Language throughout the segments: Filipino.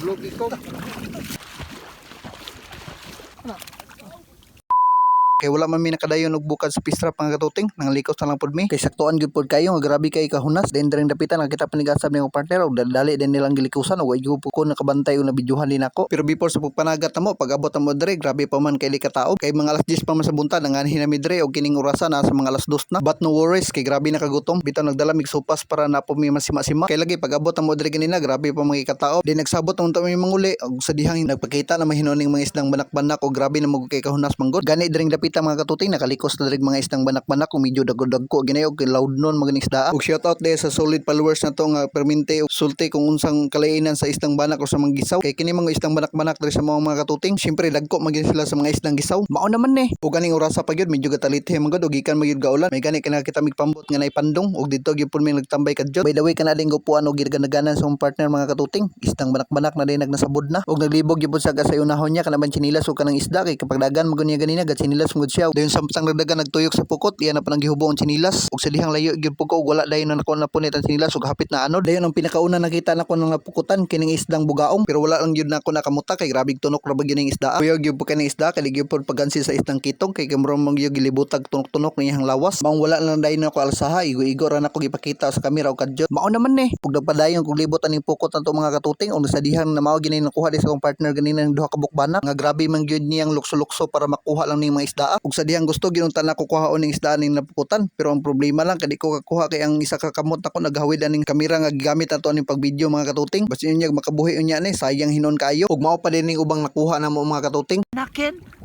Vlog ikaw. Kay wala man mi nakadayon og bukad sa pistra mga katuting nang likaw sa lang pod mi. Kay saktuan gyud pod kayo nga grabe kay kahunas. Then diring dapitan nakita panigasab ni partner og dali din nilang gilikusan og gyud po ko nakabantay og nabidyohan din ako. Pero before sa pagpanagat mo pag abot mo dire grabe pa man kay likataog kay mga alas 10 pa man sa bunta nanganhin mi dire og kining orasan na sa mga alas 2 na. But no worries kay grabe nakagutom. Bitaw nagdala mig sopas para na po mi masima-sima. Kay lagi pag abot mo dire ganina grabe pa mga katao. Di nagsabot mo ta mi manguli og sa dihang nagpakita na mahinuning mga isdang banak-banak og grabe na mo kay kahunas manggod gani diring dapitan mga katuting nakalikos na diring mga isdang banak-banak kung medyo dagko-dagko ginayo kay loud nun mga isda og shout out de sa solid followers na to nga permente og sulti kung unsang kalainan sa isdang banak o sa mga gisaw. Kay kini mga isdang banak-banak diri sa mga mga katuting syempre dagko magin sila sa mga isdang gisaw. Mao naman ni og ganing orasa pa gyud medyo gatalite manggod og gikan magyud gaulan may gani kana kita migpambot nga nay pandong og dito gyud pud nagtambay kadyo by the way kana ding gupuan og gidaganagan sa akong partner mga katuting. Isdang banak-banak na din nagnasabod na. Og naglibog gyud sa kasayunahon niya kana man chinilas o kanang isda kay kapag dagan magun niya ganina gad chinilas mugod siya dayon samtang nagdagan nagtuyok sa pukot iyan na pa nang gihubong ang chinilas og sa dihang layo gyud og wala dayon na nako na punit ang chinilas og hapit na ano. Dayon ang pinakauna nakita nako nga pukutan kining isdang bugaong pero wala lang gyud nako nakamuta kay grabe tunok ra ba gyud ning isda. Kuya gyud po kaning isda kay gyud pud pagansi sa isdang kitong kay kamro mong gyud gilibutag tunok-tunok niyang lawas. Maong wala lang dayon nako alsaha igo-igo ra nako gipakita sa kamera og kadyo mao naman ni pug nagpadayon kog libot aning pukot nato mga katuting og sa dihang na mao gini nakuha di sa akong partner ganina ng duha ka bukbanak nga grabe man gyud niyang lukso-lukso para makuha lang ning mga isda ug sa dihang gusto ginunta na kukuha ning isda ning napukutan. Pero ang problema lang kadi ko kakuha kay ang isa ka kamot nako naghawid aning kamera nga gigamit nato aning pagvideo mga katuting. Basta yun makabuhi unya ni. Sayang hinon kayo. Ug mao pa din ning ubang nakuha na mo mga katuting. Nakin.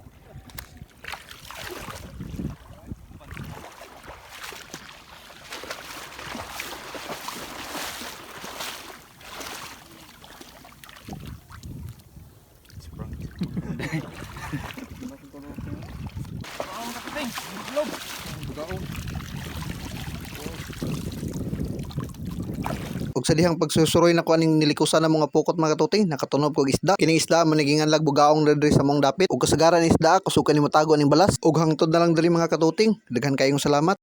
ug sa dihang pagsusuroy na ko aning nilikusan ng mga pukot mga katuting nakatunob kog isda. Kining isda manigingan lag bugaong diri sa mong dapit. Ug kasagaran isda kusukan nimo tago aning balas. Ug hangtod na lang diri mga katuting. Daghan kayong salamat